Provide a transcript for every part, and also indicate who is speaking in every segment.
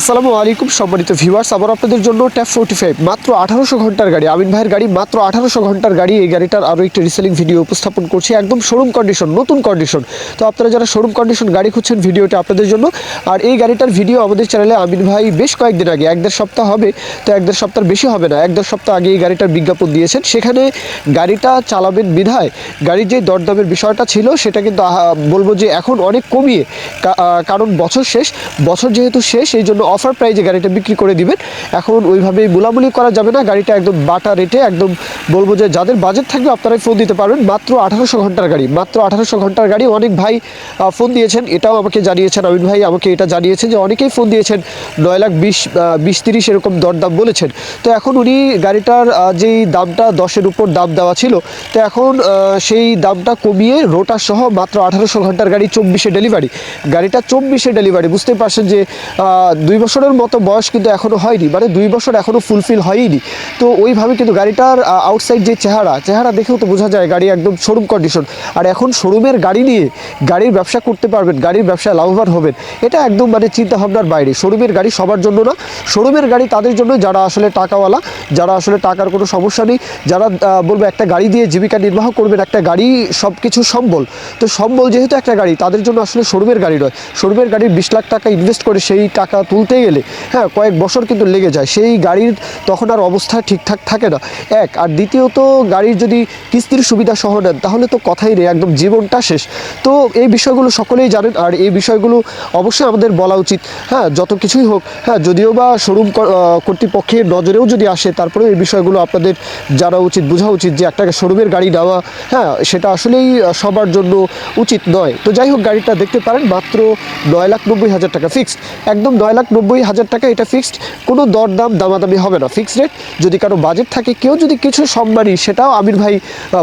Speaker 1: আসসালামু আলাইকুম সম্মানিত ভিউয়ার্স, আবার আপনাদের জন্য ট্যাপ ফোর্টি ফাইভ, মাত্র আঠারোশো ঘণ্টার গাড়ি। আমিন ভাইয়ের গাড়ি, মাত্র আঠারোশো ঘণ্টার গাড়ি। এই গাড়িটার আরও একটি রিসেলিং ভিডিও উপস্থাপন করছি, একদম শোরুম কন্ডিশন নতুন কন্ডিশন তো আপনারা যারা শোরুম কন্ডিশন গাড়ি খুঁজছেন, ভিডিওটা আপনাদের জন্য। আর এই গাড়িটার ভিডিও আমাদের চ্যানেলে আমিন ভাই বেশ কয়েকদিন আগে, এক দেড় সপ্তাহ হবে, তো এক দেড় সপ্তাহ বেশি হবে না, এক দেড় সপ্তাহ আগে এই গাড়িটার বিজ্ঞাপন দিয়েছেন। সেখানে গাড়িটা চালাবেন বিধায়, গাড়ির যে দরদামের বিষয়টা ছিল, সেটা কিন্তু বলব যে এখন অনেক কমিয়ে কারণ বছর শেষ, বছর যেহেতু শেষ, এই জন্য অফার প্রাইজে গাড়িটা বিক্রি করে দিবেন। এখন ওইভাবে মুলামুলি করা যাবে না। গাড়িটা একদম বাটা রেটে একদম বলব যে যাদের বাজেট থাকবে আপনারাই ফোন দিতে পারবেন। মাত্র আঠারোশো ঘণ্টার গাড়ি। মাত্র আঠারোশো ঘণ্টার গাড়ি অনেক ভাই ফোন দিয়েছেন। এটাও আমাকে জানিয়েছেন আমিন ভাই। আমাকে এটা জানিয়েছেন যে অনেকেই ফোন দিয়েছেন। নয় লাখ বিশ বিশ তিরিশ এরকম দরদাম বলেছেন। তো এখন উনি গাড়িটার যেই দামটা দশের উপর দাম দেওয়া ছিল, তো এখন সেই দামটা কমিয়ে রোটার সহ মাত্র আঠারোশো ঘণ্টার গাড়ি চব্বিশে ডেলিভারি গাড়িটা চব্বিশে ডেলিভারি বুঝতে পারছেন যে দুই বছরের মতো বয়স কিন্তু এখনও হয়নি মানে দুই বছর এখনও ফুলফিল হয়নি তো ওইভাবে কিন্তু গাড়িটার আউটসাইড যে চেহারা চেহারা দেখেও তো বোঝা যায় গাড়ি একদম শোরুম কন্ডিশন আর এখন শোরুমের গাড়ি নিয়ে গাড়ির ব্যবসা করতে পারবেন, গাড়ির ব্যবসায় লাভবান হবেন, এটা একদম মানে চিন্তা ভাবনার বাইরে। শোরুমের গাড়ি সবার জন্য না শোরুমের গাড়ি তাদের জন্য যারা আসলে টাকাওয়ালা, যারা আসলে টাকার কোনো সমস্যা নেই, যারা বলব একটা গাড়ি দিয়ে জীবিকা নির্বাহ করবেন, একটা গাড়ি সব কিছু সম্বল। তো সম্বল যেহেতু একটা গাড়ি, তাদের জন্য আসলে শোরুমের গাড়ি নয়। শোরুমের গাড়ির বিশ লাখ টাকা ইনভেস্ট করে সেই টাকা তুলতে গেলে হ্যাঁ কয়েক বছর কিন্তু লেগে যায়। সেই গাড়ির তখন আর অবস্থা ঠিকঠাক থাকে না। এক, আর দ্বিতীয়ত গাড়ির যদি কিস্তির সুবিধা সহ নেন, তাহলে তো কথাই নেই, একদম জীবনটা শেষ। তো এই বিষয়গুলো সকলেই জানেন, আর এই বিষয়গুলো অবশ্যই আমাদের বলা উচিত। হ্যাঁ যত কিছুই হোক হ্যাঁ যদিও বা শোরুম কর্তৃপক্ষের নজরেও যদি আসে, তারপরেও এই বিষয়গুলো আপনাদের জানা উচিত, বোঝা উচিত যে একটা শোরুমের গাড়ি নেওয়া হ্যাঁ সেটা আসলেই সবার জন্য উচিত নয়। তো যাই হোক, গাড়িটা দেখতে পারেন, মাত্র নয় লাখ নব্বই হাজার টাকা ফিক্সড একদম নয় লাখ নব্বই হাজার টাকা, এটা ফিক্সড কোনো দরদাম, দামাদামি হবে না। ফিক্সড রেট যদি কারও বাজেট থাকে, কেউ যদি কিছু সম্মানী, সেটাও আমির ভাই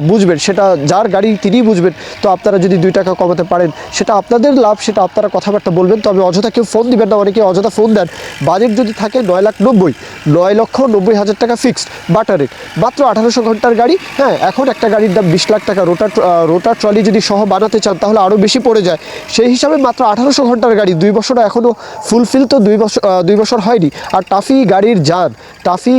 Speaker 1: বুঝবেন। সেটা যার গাড়ি তিনিই বুঝবেন। তো আপনারা যদি দুই টাকা কমাতে পারেন, সেটা আপনাদের লাভ, সেটা আপনারা কথাবার্তা বলবেন। তবে অযথা কেউ ফোন দিবেন না অনেকে অযথা ফোন দেন। বাজেট যদি থাকে, নয় লাখ নব্বই, নয় লক্ষ নব্বই হাজার টাকা ফিক্সড বাটার রেট মাত্র আঠারোশো ঘণ্টার গাড়ি হ্যাঁ এখন একটা গাড়ির দাম বিশ লাখ টাকা। রোটার রোটার ট্রলি যদি সহ বানাতে চান, তাহলে আরও বেশি পড়ে যায়। সেই হিসাবে মাত্র আঠারোশো ঘণ্টার গাড়ি, দুই বছর এখনও ফুলফিল তো দুই বছর দুই বছর হয়নি। আর টাফি গাড়ির যান, টাফি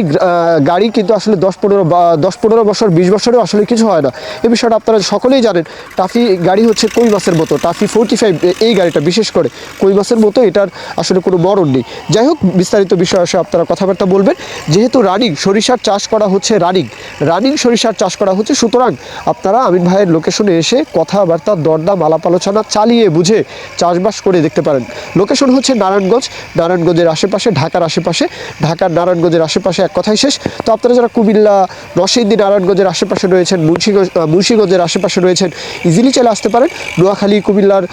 Speaker 1: গাড়ি কিন্তু আসলে দশ পনেরো দশ পনেরো বছর, বিশ বছরেও আসলে কিছু হয় না। এই বিষয়টা আপনারা সকলেই জানেন, টাফি গাড়ি হচ্ছে কই বাসের মতো? টাফি ফোরটি ফাইভ এই গাড়িটা বিশেষ করে কই বাসের মতো? এটার আসলে কোনো মরণ নেই। যাই হোক, বিস্তারিত বিষয় আসে আপনারা কথাবার্তা বলবেন। যেহেতু রানিং, সরিষার চাষ করা হচ্ছে রানিং। রানিং সরিষার চাষ করা হচ্ছে। সুতরাং আপনারা আমিন ভাইয়ের লোকেশনে এসে কথাবার্তা, দরদাম, আলাপ আলোচনা চালিয়ে বুঝে চাষবাস করে দেখতে পারেন। লোকেশন হচ্ছে নারায়ণগঞ্জ, নারায়ণগঞ্জের আশেপাশে, ঢাকার আশেপাশে। ঢাকার নারায়ণগঞ্জের আশেপাশে এক কথাই শেষ। তো আপনারা যারা কুমিল্লা, নরসিংদী, নারায়ণগঞ্জের আশেপাশে রয়েছেন, মুন্সিগঞ্জ মুন্সিগঞ্জের আশেপাশে রয়েছেন ইজিলি চলে আসতে পারেন। নোয়াখালী, কুমিল্লার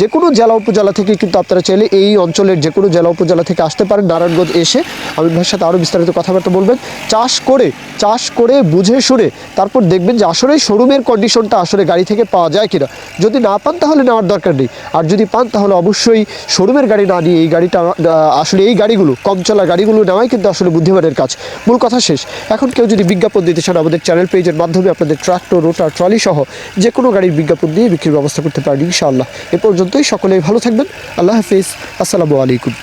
Speaker 1: যে কোনো জেলা উপজেলা থেকে কিন্তু আপনারা চাইলে এই অঞ্চলের যে কোনো জেলা উপজেলা থেকে আসতে পারেন। নারায়ণগঞ্জ এসে আমিন ভাইয়ের সাথে আরও বিস্তারিত কথাবার্তা বলবেন। চাষ করে চাষ করে বুঝে শুনে তারপর দেখবেন যে আসলে শোরুমের কন্ডিশনটা আসলে গাড়ি থেকে পাওয়া যায় কিনা। যদি না পান তাহলে নেওয়ার দরকার নেই। আর যদি পান তাহলে অবশ্যই শোরুমের গাড়ি না নিয়ে এই গাড়িটা আসলে এই গাড়িগুলো, কম চলা গাড়িগুলো নেওয়াই কিন্তু আসলে বুদ্ধিমানের কাজ। মূল কথা শেষ। এখন কেউ যদি বিজ্ঞাপন দিতে চান, আমাদের চ্যানেল পেজের মাধ্যমে আপনাদের ট্রাক্টর রোটার ট্রলি সহ যে কোনো গাড়ির বিজ্ঞাপন দিয়ে বিক্রির ব্যবস্থা করতে পারেন, ইনশাআল্লাহ। এ পর্যন্তই, সকলেই ভালো থাকবেন। আল্লাহ হাফিজ। আসসালামু আলাইকুম।